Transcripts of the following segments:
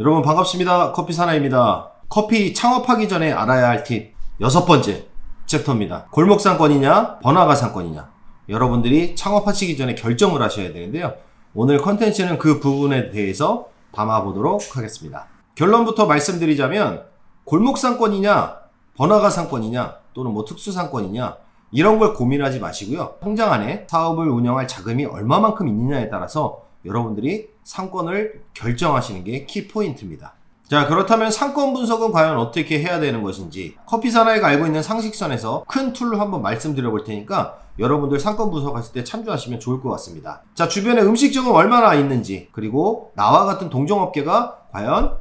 여러분 반갑습니다. 커피 사나입니다. 커피 창업하기 전에 알아야 할 팁 여섯 번째 챕터입니다. 골목 상권이냐 번화가 상권이냐 여러분들이 창업하시기 전에 결정을 하셔야 되는데요. 오늘 컨텐츠는 그 부분에 대해서 담아보도록 하겠습니다. 결론부터 말씀드리자면 골목 상권이냐 번화가 상권이냐 또는 뭐 특수 상권이냐 이런 걸 고민하지 마시고요. 통장 안에 사업을 운영할 자금이 얼마만큼 있느냐에 따라서 여러분들이 상권을 결정하시는 게 키포인트입니다. 자, 그렇다면 상권 분석은 과연 어떻게 해야 되는 것인지 커피 사나이가 알고 있는 상식선에서 큰 툴로 한번 말씀드려 볼 테니까 여러분들 상권 분석하실 때 참조하시면 좋을 것 같습니다. 자, 주변에 음식점은 얼마나 있는지 그리고 나와 같은 동종업계가 과연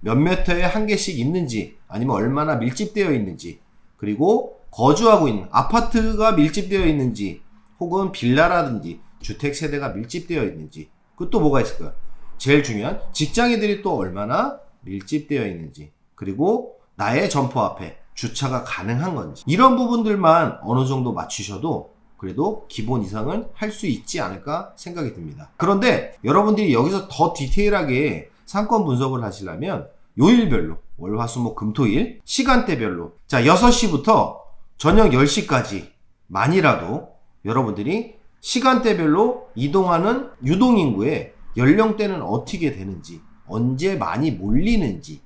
몇 미터에 한 개씩 있는지 아니면 얼마나 밀집되어 있는지 그리고 거주하고 있는 아파트가 밀집되어 있는지 혹은 빌라라든지 주택 세대가 밀집되어 있는지 그것도 뭐가 있을까요? 제일 중요한 직장인들이 또 얼마나 밀집되어 있는지 그리고 나의 점포 앞에 주차가 가능한 건지 이런 부분들만 어느 정도 맞추셔도 그래도 기본 이상은 할 수 있지 않을까 생각이 듭니다. 그런데 여러분들이 여기서 더 디테일하게 상권 분석을 하시려면 요일별로 월화수목 금토일 시간대별로 자 6시부터 저녁 10시까지 만이라도 여러분들이 시간대별로 이동하는 유동인구의 연령대는 어떻게 되는지 언제 많이 몰리는지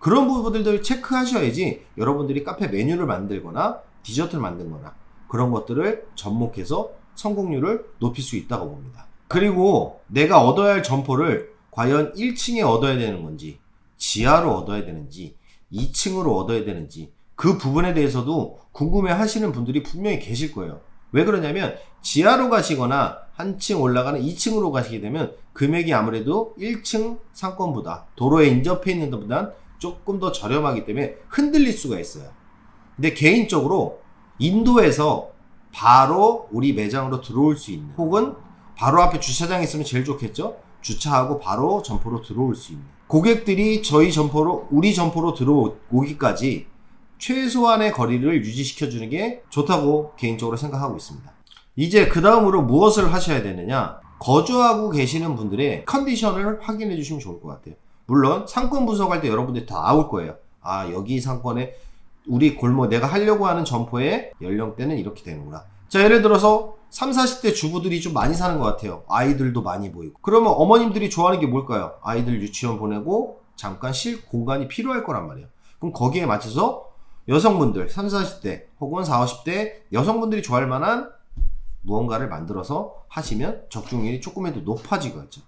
그런 부분들을 체크하셔야지 여러분들이 카페 메뉴를 만들거나 디저트를 만들거나 그런 것들을 접목해서 성공률을 높일 수 있다고 봅니다. 그리고 내가 얻어야 할 점포를 과연 1층에 얻어야 되는 건지 지하로 얻어야 되는지 2층으로 얻어야 되는지 그 부분에 대해서도 궁금해 하시는 분들이 분명히 계실 거예요. 왜 그러냐면 지하로 가시거나 한층 올라가는 2층으로 가시게 되면 금액이 아무래도 1층 상권보다 도로에 인접해 있는 것보다 조금 더 저렴하기 때문에 흔들릴 수가 있어요. 근데 개인적으로 인도에서 바로 우리 매장으로 들어올 수 있는 혹은 바로 앞에 주차장이 있으면 제일 좋겠죠? 주차하고 바로 점포로 들어올 수 있는 고객들이 저희 점포로 우리 점포로 들어오기까지 최소한의 거리를 유지시켜 주는 게 좋다고 개인적으로 생각하고 있습니다. 이제 그 다음으로 무엇을 하셔야 되느냐? 거주하고 계시는 분들의 컨디션을 확인해 주시면 좋을 것 같아요. 물론 상권 분석할 때 여러분들이 다 나올 거예요. 아 여기 상권에 우리 골목 내가 하려고 하는 점포의 연령대는 이렇게 되는구나. 자 예를 들어서 3, 40대 주부들이 좀 많이 사는 것 같아요. 아이들도 많이 보이고. 그러면 어머님들이 좋아하는 게 뭘까요? 아이들 유치원 보내고 잠깐 쉴 공간이 필요할 거란 말이에요. 그럼 거기에 맞춰서 여성분들 3, 40대 혹은 4, 50대 여성분들이 좋아할 만한 무언가를 만들어서 하시면 적중률이 조금이라도 높아지겠죠.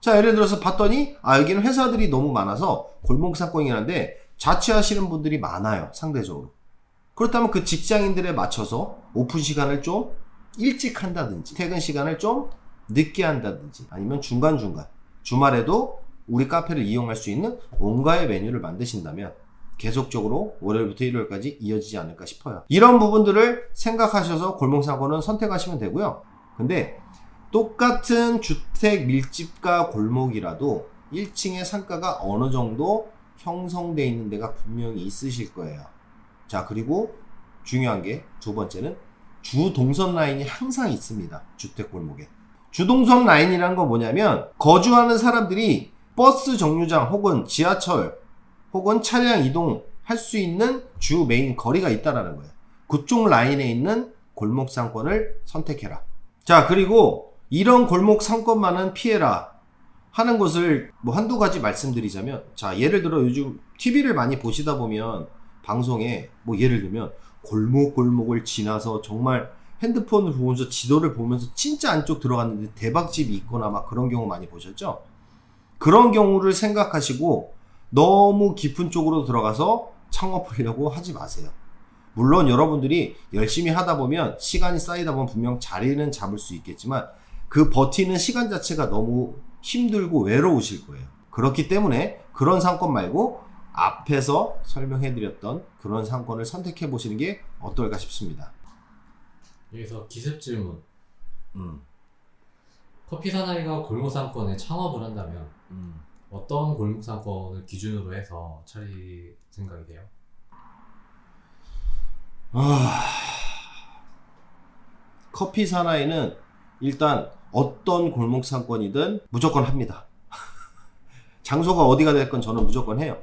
자, 예를 들어서 봤더니, 아, 여기는 회사들이 너무 많아서 골목 상권이긴 한데, 자취하시는 분들이 많아요, 상대적으로. 그렇다면 그 직장인들에 맞춰서 오픈 시간을 좀 일찍 한다든지, 퇴근 시간을 좀 늦게 한다든지, 아니면 중간중간, 주말에도 우리 카페를 이용할 수 있는 뭔가의 메뉴를 만드신다면, 계속적으로 월요일부터 일요일까지 이어지지 않을까 싶어요. 이런 부분들을 생각하셔서 골목상권은 선택하시면 되고요. 근데 똑같은 주택 밀집가 골목이라도 1층의 상가가 어느 정도 형성되어 있는 데가 분명히 있으실 거예요. 자, 그리고 중요한 게 두 번째는 주동선 라인이 항상 있습니다. 주택 골목에. 주동선 라인이라는 건 뭐냐면 거주하는 사람들이 버스 정류장 혹은 지하철 혹은 차량 이동할 수 있는 주 메인 거리가 있다라는 거예요. 그쪽 라인에 있는 골목 상권을 선택해라. 자, 그리고 이런 골목 상권만은 피해라 하는 것을 뭐 한두 가지 말씀드리자면 자, 예를 들어 요즘 TV를 많이 보시다 보면 방송에 뭐 예를 들면 골목 골목을 지나서 정말 핸드폰을 보면서 지도를 보면서 진짜 안쪽 들어갔는데 대박집이 있거나 막 그런 경우 많이 보셨죠? 그런 경우를 생각하시고 너무 깊은 쪽으로 들어가서 창업하려고 하지 마세요. 물론 여러분들이 열심히 하다 보면 시간이 쌓이다 보면 분명 자리는 잡을 수 있겠지만 그 버티는 시간 자체가 너무 힘들고 외로우실 거예요. 그렇기 때문에 그런 상권 말고 앞에서 설명해드렸던 그런 상권을 선택해 보시는 게 어떨까 싶습니다. 여기서 기습 질문. 음, 커피 사나이가 골목 상권에 창업을 한다면 음. 어떤 골목 상권을 기준으로 해서 차릴 생각이세요? 아, 커피 사나이는 일단 어떤 골목 상권이든 무조건 합니다. 장소가 어디가 됐건 저는 무조건 해요.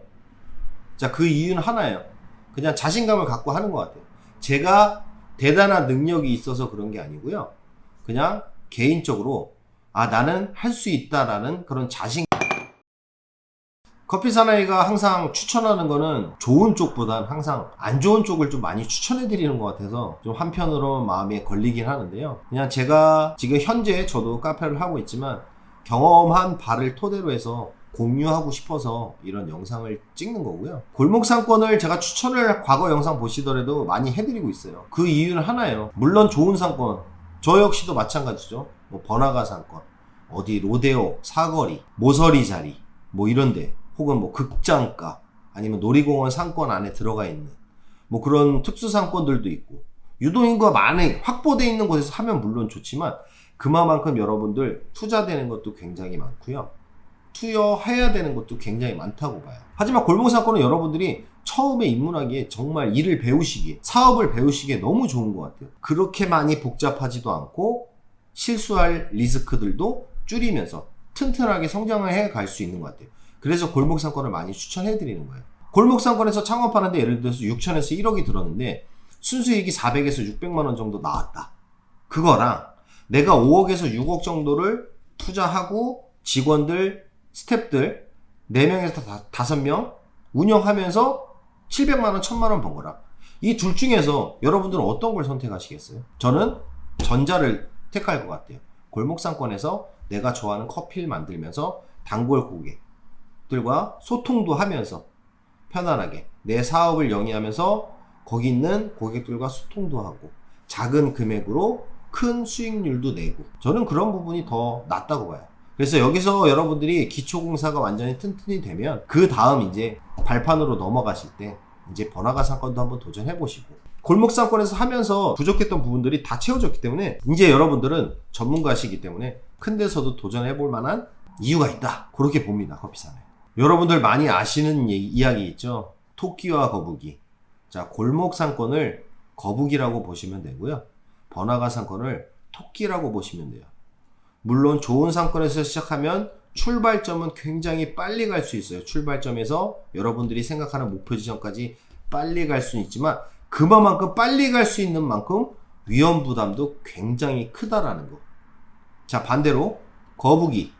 자, 그 이유는 하나예요. 그냥 자신감을 갖고 하는 것 같아요. 제가 대단한 능력이 있어서 그런 게 아니고요. 그냥 개인적으로, 아, 나는 할 수 있다라는 그런 자신 커피 사나이가 항상 추천하는 거는 좋은 쪽보단 항상 안 좋은 쪽을 좀 많이 추천해 드리는 것 같아서 좀 한편으로 마음에 걸리긴 하는데요. 그냥 제가 지금 현재 저도 카페를 하고 있지만 경험한 바를 토대로 해서 공유하고 싶어서 이런 영상을 찍는 거고요. 골목 상권을 제가 추천을 과거 영상 보시더라도 많이 해드리고 있어요. 그 이유는 하나예요. 물론 좋은 상권, 저 역시도 마찬가지죠. 뭐 번화가 상권, 어디 로데오, 사거리, 모서리 자리, 뭐 이런데 혹은 뭐 극장가 아니면 놀이공원 상권 안에 들어가 있는 뭐 그런 특수 상권들도 있고 유동 인구가 많이 확보돼 있는 곳에서 하면 물론 좋지만 그만큼 여러분들 투자되는 것도 굉장히 많고요. 투여해야 되는 것도 굉장히 많다고 봐요. 하지만 골목 상권은 여러분들이 처음에 입문하기에 정말 일을 배우시기에 사업을 배우시기에 너무 좋은 것 같아요. 그렇게 많이 복잡하지도 않고 실수할 리스크들도 줄이면서 튼튼하게 성장을 해 갈 수 있는 것 같아요. 그래서 골목 상권을 많이 추천해 드리는 거예요. 골목 상권에서 창업하는데 예를 들어서 6천에서 1억이 들었는데 순수익이 400에서 600만 원 정도 나왔다. 그거랑 내가 5억에서 6억 정도를 투자하고 직원들, 스탭들 4명에서 5명 운영하면서 700만 원, 1000만 원 번 거라. 이 둘 중에서 여러분들은 어떤 걸 선택하시겠어요? 저는 전자를 택할 것 같아요. 골목 상권에서 내가 좋아하는 커피를 만들면서 단골 고객 들과 소통도 하면서 편안하게 내 사업을 영위하면서 거기 있는 고객들과 소통도 하고 작은 금액으로 큰 수익률도 내고 저는 그런 부분이 더 낫다고 봐요. 그래서 여기서 여러분들이 기초공사가 완전히 튼튼히 되면 그 다음 이제 발판으로 넘어가실 때 이제 번화가 상권도 한번 도전해 보시고 골목 상권에서 하면서 부족했던 부분들이 다 채워졌기 때문에 이제 여러분들은 전문가시기 때문에 큰 데서도 도전해 볼 만한 이유가 있다. 그렇게 봅니다. 커피사에. 여러분들 많이 아시는 이야기 있죠. 토끼와 거북이. 자, 골목 상권을 거북이라고 보시면 되고요. 번화가 상권을 토끼라고 보시면 돼요. 물론 좋은 상권에서 시작하면 출발점은 굉장히 빨리 갈 수 있어요. 출발점에서 여러분들이 생각하는 목표 지점까지 빨리 갈 수는 있지만 그만큼 빨리 갈 수 있는 만큼 위험 부담도 굉장히 크다라는 거. 자, 반대로 거북이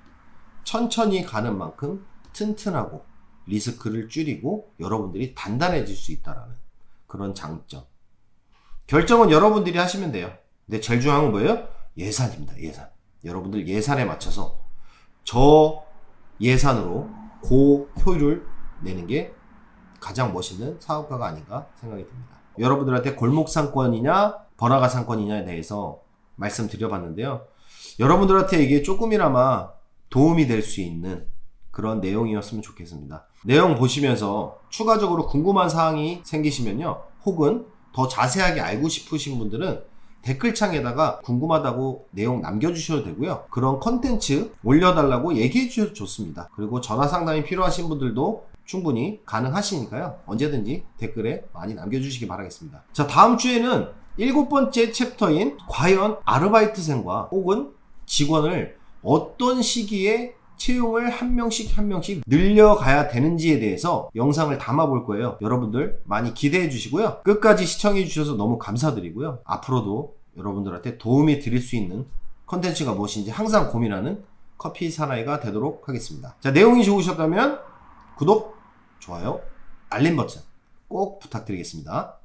천천히 가는 만큼 튼튼하고 리스크를 줄이고 여러분들이 단단해질 수 있다라는 그런 장점. 결정은 여러분들이 하시면 돼요. 근데 제일 중요한 건 뭐예요? 예산입니다. 예산. 여러분들 예산에 맞춰서 저 예산으로 고 효율을 내는 게 가장 멋있는 사업가가 아닌가 생각이 듭니다. 여러분들한테 골목 상권이냐 번화가 상권이냐에 대해서 말씀드려봤는데요. 여러분들한테 이게 조금이나마 도움이 될 수 있는 그런 내용이었으면 좋겠습니다. 내용 보시면서 추가적으로 궁금한 사항이 생기시면요. 혹은 더 자세하게 알고 싶으신 분들은 댓글창에다가 궁금하다고 내용 남겨주셔도 되고요. 그런 컨텐츠 올려달라고 얘기해 주셔도 좋습니다. 그리고 전화 상담이 필요하신 분들도 충분히 가능하시니까요. 언제든지 댓글에 많이 남겨주시기 바라겠습니다. 자, 다음 주에는 일곱 번째 챕터인 과연 아르바이트생과 혹은 직원을 어떤 시기에 채용을 한 명씩 한 명씩 늘려가야 되는지에 대해서 영상을 담아볼 거예요. 여러분들 많이 기대해 주시고요. 끝까지 시청해 주셔서 너무 감사드리고요. 앞으로도 여러분들한테 도움이 드릴 수 있는 컨텐츠가 무엇인지 항상 고민하는 커피 사나이가 되도록 하겠습니다. 자, 내용이 좋으셨다면 구독, 좋아요, 알림 버튼 꼭 부탁드리겠습니다.